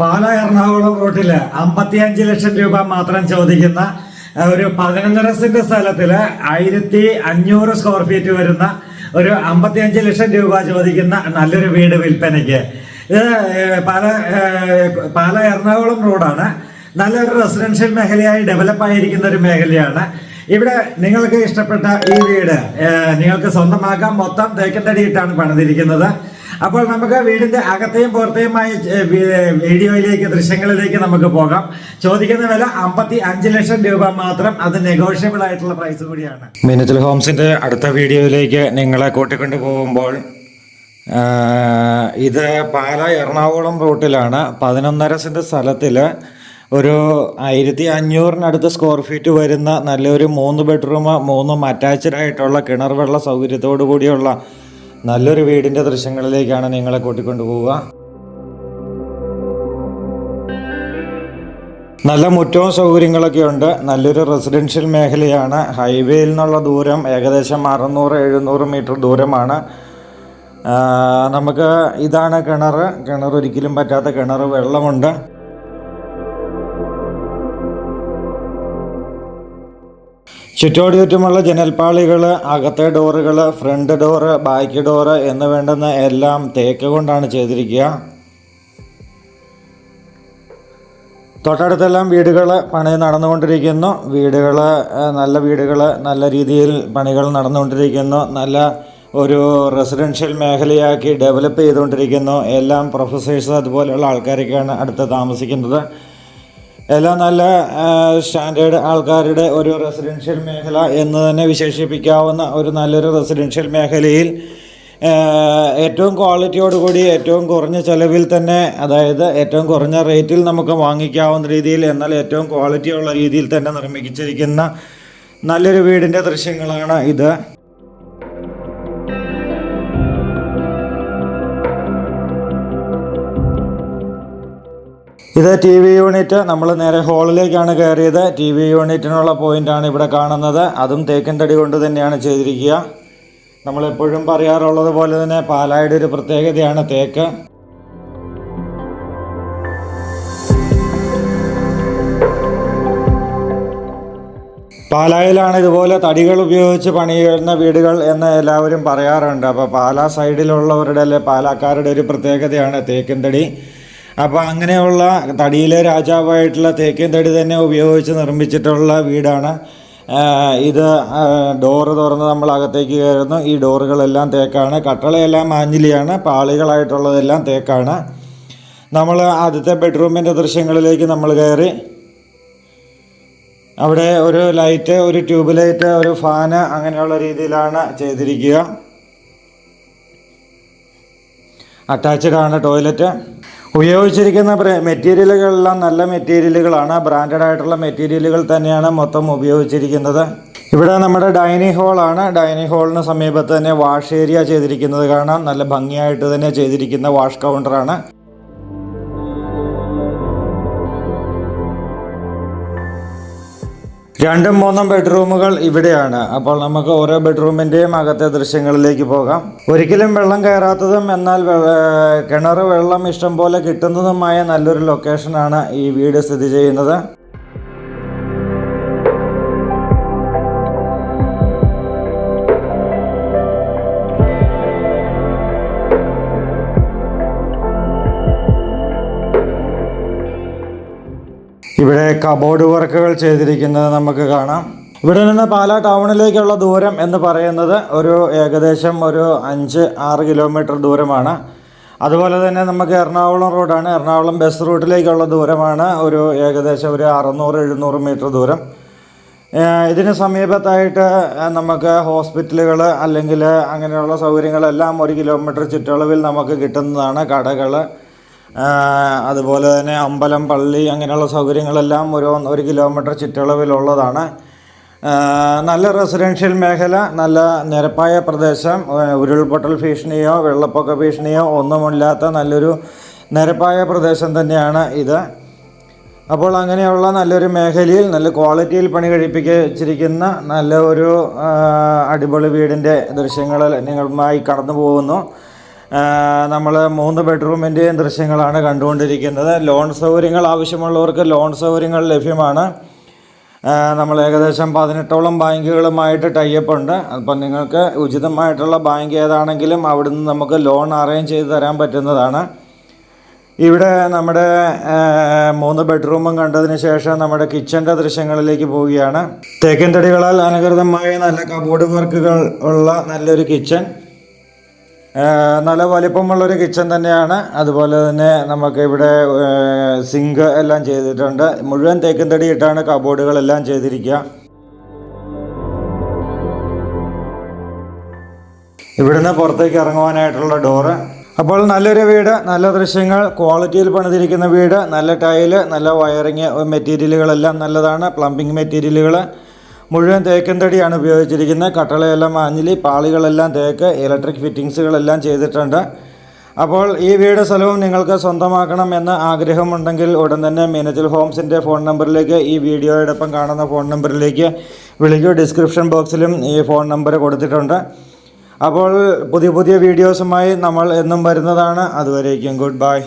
പാല എറണാകുളം റൂട്ടിൽ അമ്പത്തിയഞ്ച് ലക്ഷം രൂപ മാത്രം ചോദിക്കുന്ന ഒരു പതിനൊന്നര സെന്റ് സ്ഥലത്തിൽ ആയിരത്തി അഞ്ഞൂറ് സ്ക്വയർ ഫീറ്റ് വരുന്ന ഒരു അമ്പത്തിയഞ്ച് ലക്ഷം രൂപ ചോദിക്കുന്ന നല്ലൊരു വീട് വിൽപ്പനയ്ക്ക്. ഇത് പാല പാല എറണാകുളം റോഡാണ്. നല്ലൊരു റെസിഡൻഷ്യൽ മേഖലയായി ഡെവലപ്പ് ആയിരിക്കുന്ന ഒരു മേഖലയാണ്. ഇവിടെ നിങ്ങൾക്ക് ഇഷ്ടപ്പെട്ട ഈ വീട് നിങ്ങൾക്ക് സ്വന്തമാക്കാം മൊത്തം തേക്കൻ തടിയിട്ടാണ് പണിതിരിക്കുന്നത്. അപ്പോൾ നമുക്ക് വീടിന്റെ അകത്തെയും പുറത്തെയുമായി വീഡിയോയിലേക്ക് ദൃശ്യങ്ങളിലേക്ക് നമുക്ക് പോകാം. ചോദിക്കുന്ന വില അമ്പത്തി അഞ്ച് ലക്ഷം രൂപ മാത്രം. അത് നെഗോഷ്യബിൾ ആയിട്ടുള്ള പ്രൈസ് കൂടിയാണ്. മിനിറ്റിൽ ഹോംസിന്റെ അടുത്ത വീഡിയോയിലേക്ക് നിങ്ങളെ കൂട്ടിക്കൊണ്ടു പോകുമ്പോൾ ഇത് പാല എറണാകുളം റൂട്ടിലാണ്. പതിനൊന്നര സെന്റ് സ്ഥലത്തിൽ ഒരു ആയിരത്തി അഞ്ഞൂറിനടുത്ത് സ്ക്വയർ ഫീറ്റ് വരുന്ന നല്ലൊരു മൂന്ന് ബെഡ്റൂം മൂന്നും അറ്റാച്ച്ഡ് ആയിട്ടുള്ള കിണർ വെള്ള സൗകര്യത്തോടു കൂടിയുള്ള നല്ലൊരു വീടിന്റെ ദൃശ്യങ്ങളിലേക്കാണ് നിങ്ങളെ കൂട്ടിക്കൊണ്ടു പോവുക. നല്ല മുറ്റവും സൗകര്യങ്ങളൊക്കെ ഉണ്ട്. നല്ലൊരു റെസിഡൻഷ്യൽ മേഖലയാണ്. ഹൈവേയിൽ നിന്നുള്ള ദൂരം ഏകദേശം അറുന്നൂറ് എഴുന്നൂറ് മീറ്റർ ദൂരമാണ്. നമുക്ക് ഇതാണ് കിണർ കിണർ ഒരിക്കലും പറ്റാത്ത കിണർ വെള്ളമുണ്ട്. ചുറ്റോട് ചുറ്റുമുള്ള ജനൽപ്പാളികൾ അകത്തെ ഡോറുകൾ ഫ്രണ്ട് ഡോറ് ബാക്ക് ഡോറ് എന്ന് വേണ്ടുന്ന എല്ലാം തേക്ക് കൊണ്ടാണ് ചെയ്തിരിക്കുക. തൊട്ടടുത്തെല്ലാം വീടുകൾ പണി നടന്നുകൊണ്ടിരിക്കുന്നു. വീടുകൾ നല്ല വീടുകൾ നല്ല രീതിയിൽ പണികൾ നടന്നുകൊണ്ടിരിക്കുന്നു. നല്ല ഒരു റെസിഡൻഷ്യൽ മേഖലയാക്കി ഡെവലപ്പ് ചെയ്തുകൊണ്ടിരിക്കുന്നു. എല്ലാം പ്രൊഫസേഴ്സ് അതുപോലെയുള്ള ആൾക്കാരൊക്കെയാണ് അടുത്ത് താമസിക്കുന്നത്. എല്ലാം നല്ല സ്റ്റാൻഡേർഡ് ആൾക്കാരുടെ ഒരു റെസിഡൻഷ്യൽ മേഖല എന്ന് തന്നെ വിശേഷിപ്പിക്കാവുന്ന ഒരു നല്ലൊരു റെസിഡൻഷ്യൽ മേഖലയിൽ ഏറ്റവും ക്വാളിറ്റിയോടുകൂടി ഏറ്റവും കുറഞ്ഞ ചിലവിൽ തന്നെ അതായത് ഏറ്റവും കുറഞ്ഞ റേറ്റിൽ നമുക്ക് വാങ്ങിക്കാവുന്ന രീതിയിൽ എന്നാൽ ഏറ്റവും ക്വാളിറ്റിയുള്ള രീതിയിൽ തന്നെ നിർമ്മിച്ചിരിക്കുന്ന നല്ലൊരു വീടിന്റെ ദൃശ്യങ്ങളാണ് ഇത്. ഇത് ടി വി യൂണിറ്റ് നമ്മൾ നേരെ ഹോളിലേക്കാണ് കയറിയത്. ടി വി യൂണിറ്റിനുള്ള പോയിന്റാണ് ഇവിടെ കാണുന്നത്. അതും തേക്കൻ തടി കൊണ്ട് തന്നെയാണ് ചെയ്തിരിക്കുക. നമ്മളെപ്പോഴും പറയാറുള്ളത് പോലെ തന്നെ പാലായുടെ ഒരു പ്രത്യേകതയാണ് തേക്ക്. പാലായിലാണ് ഇതുപോലെ തടികൾ ഉപയോഗിച്ച് പണിയുന്ന വീടുകൾ എന്ന് എല്ലാവരും പറയാറുണ്ട്. അപ്പോൾ പാലാ സൈഡിലുള്ളവരുടെ അല്ലെ പാലാക്കാരുടെ ഒരു പ്രത്യേകതയാണ് തേക്കൻ തടി. അപ്പോൾ അങ്ങനെയുള്ള തടിയിലെ രാജാവായിട്ടുള്ള തേക്കേ തടി തന്നെ ഉപയോഗിച്ച് നിർമ്മിച്ചിട്ടുള്ള വീടാണ്. ഇത് ഡോറ് തുറന്ന് നമ്മൾ അകത്തേക്ക് കയറുന്നു. ഈ ഡോറുകളെല്ലാം തേക്കാണ്. കട്ടളയെല്ലാം മാഞ്ഞിലിയാണ്. പാളികളായിട്ടുള്ളതെല്ലാം തേക്കാണ്. നമ്മൾ ആദ്യത്തെ ബെഡ്റൂമിന്റെ ദൃശ്യങ്ങളിലേക്ക് നമ്മൾ കയറി. അവിടെ ഒരു ലൈറ്റ് ഒരു ട്യൂബ് ലൈറ്റ് ഒരു ഫാന് അങ്ങനെയുള്ള രീതിയിലാണ് ചെയ്തിരിക്കുക. അറ്റാച്ച്ഡ് ആണ് ടോയ്ലറ്റ്. ഉപയോഗിച്ചിരിക്കുന്ന മെറ്റീരിയലുകളെല്ലാം നല്ല മെറ്റീരിയലുകളാണ്. ബ്രാൻഡഡ് ആയിട്ടുള്ള മെറ്റീരിയലുകൾ തന്നെയാണ് മൊത്തം ഉപയോഗിച്ചിരിക്കുന്നത്. ഇവിടെ നമ്മുടെ ഡൈനിങ് ഹാളാണ് ഡൈനിങ് ഹാളിന് സമീപത്ത് തന്നെ വാഷ് ഏരിയ ചെയ്തിരിക്കുന്നത് കാണാം. നല്ല ഭംഗിയായിട്ട് തന്നെ ചെയ്തിരിക്കുന്ന വാഷ് കൗണ്ടറാണ്. രണ്ടും മൂന്നും ബെഡ്റൂമുകൾ ഇവിടെയാണ്. അപ്പോൾ നമുക്ക് ഓരോ ബെഡ്റൂമിന്റെയും അകത്തെ ദൃശ്യങ്ങളിലേക്ക് പോകാം. ഒരിക്കലും വെള്ളം കയറാത്തതും എന്നാൽ കിണർ വെള്ളം ഇഷ്ടം പോലെ കിട്ടുന്നതുമായ നല്ലൊരു ലൊക്കേഷനാണ് ഈ വീട് സ്ഥിതി ചെയ്യുന്നത്. ഇവിടെ കബോർഡ് വർക്കുകൾ ചെയ്തിരിക്കുന്നത് നമുക്ക് കാണാം. ഇവിടെ നിന്ന് പാലാ ടൗണിലേക്കുള്ള ദൂരം എന്ന് പറയുന്നത് ഒരു ഏകദേശം ഒരു അഞ്ച് ആറ് കിലോമീറ്റർ ദൂരമാണ്. അതുപോലെ തന്നെ നമുക്ക് എറണാകുളം റോഡാണ്. എറണാകുളം ബസ് റൂട്ടിലേക്കുള്ള ദൂരമാണ്. ഒരു ഏകദേശം ഒരു അറുന്നൂറ് എഴുന്നൂറ് മീറ്റർ ദൂരം. ഇതിന് സമീപത്തായിട്ട് നമുക്ക് ഹോസ്പിറ്റലുകൾ അല്ലെങ്കിൽ അങ്ങനെയുള്ള സൗകര്യങ്ങളെല്ലാം ഒരു കിലോമീറ്റർ ചുറ്റളവിൽ നമുക്ക് കിട്ടുന്നതാണ് കടകൾ അതുപോലെ തന്നെ അമ്പലം പള്ളി അങ്ങനെയുള്ള സൗകര്യങ്ങളെല്ലാം ഒരു ഒരു കിലോമീറ്റർ ചുറ്റളവിലുള്ളതാണ്. നല്ല റെസിഡൻഷ്യൽ മേഖല നല്ല നിരപ്പായ പ്രദേശം ഉരുൾപൊട്ടൽ ഭീഷണിയോ വെള്ളപ്പൊക്ക ഭീഷണിയോ ഒന്നുമില്ലാത്ത നല്ലൊരു നിരപ്പായ പ്രദേശം തന്നെയാണ് ഇത്. അപ്പോൾ അങ്ങനെയുള്ള നല്ലൊരു മേഖലയിൽ നല്ല ക്വാളിറ്റിയിൽ പണി കഴിപ്പിച്ചിരിക്കുന്ന നല്ല ഒരു അടിപൊളി വീടിന്റെ ദൃശ്യങ്ങൾ നിങ്ങളുമായി കടന്നു പോകുന്നു നമ്മൾ മൂന്ന് ബെഡ്റൂമിന്റെയും ദൃശ്യങ്ങളാണ് കണ്ടുകൊണ്ടിരിക്കുന്നത്. ലോൺ സൗകര്യങ്ങൾ ആവശ്യമുള്ളവർക്ക് ലോൺ സൗകര്യങ്ങൾ ലഭ്യമാണ്. നമ്മൾ ഏകദേശം പതിനെട്ടോളം ബാങ്കുകളുമായിട്ട് ടൈപ്പ് ഉണ്ട്. അപ്പം നിങ്ങൾക്ക് ഉചിതമായിട്ടുള്ള ബാങ്ക് ഏതാണെങ്കിലും അവിടുന്ന് നമുക്ക് ലോൺ അറേഞ്ച് ചെയ്ത് തരാൻ പറ്റുന്നതാണ്. ഇവിടെ നമ്മുടെ മൂന്ന് ബെഡ്റൂമും കണ്ടതിന് ശേഷം നമ്മുടെ കിച്ചന്റെ ദൃശ്യങ്ങളിലേക്ക് പോവുകയാണ്. തേക്കൻ തടികളാൽ അനുകൃതമായ നല്ല കബോർഡ് വർക്കുകൾ ഉള്ള നല്ലൊരു കിച്ചൺ നല്ല വലിപ്പമുള്ളൊരു കിച്ചൺ തന്നെയാണ്. അതുപോലെ തന്നെ നമുക്ക് ഇവിടെ സിങ്ക് എല്ലാം ചെയ്തിട്ടുണ്ട്. മുഴുവൻ തേക്കും തടി ഇട്ടാണ് കബോർഡുകളെല്ലാം ചെയ്തിരിക്കുക. ഇവിടുന്ന് പുറത്തേക്ക് ഇറങ്ങുവാനായിട്ടുള്ള ഡോറ് അപ്പോൾ നല്ലൊരു വീട് നല്ല ദൃശ്യങ്ങൾ ക്വാളിറ്റിയിൽ പണിതിരിക്കുന്ന വീട് നല്ല ടൈൽ നല്ല വയറിങ് മെറ്റീരിയലുകളെല്ലാം നല്ലതാണ്. പ്ലംബിംഗ് മെറ്റീരിയലുകൾ മുഴുവൻ തേക്കൻ തടിയാണ് ഉപയോഗിച്ചിരിക്കുന്നത്. കട്ടളയെല്ലാം മാഞ്ഞിലി പാളികളെല്ലാം തേക്ക് ഇലക്ട്രിക് ഫിറ്റിങ്സുകളെല്ലാം ചെയ്തിട്ടുണ്ട്. അപ്പോൾ ഈ വീട് സ്ഥലവും നിങ്ങൾക്ക് സ്വന്തമാക്കണം എന്ന് ആഗ്രഹമുണ്ടെങ്കിൽ ഉടൻ തന്നെ മീനച്ചൽ ഹോംസിന്റെ ഫോൺ നമ്പറിലേക്ക് ഈ വീഡിയോയോടൊപ്പം കാണുന്ന ഫോൺ നമ്പറിലേക്ക് വിളിക്കൂ. ഡിസ്ക്രിപ്ഷൻ ബോക്സിലും ഈ ഫോൺ നമ്പർ കൊടുത്തിട്ടുണ്ട്. അപ്പോൾ പുതിയ പുതിയ വീഡിയോസുമായി നമ്മൾ എന്നും വരുന്നതാണ്. അതുവരേക്കും ഗുഡ് ബൈ.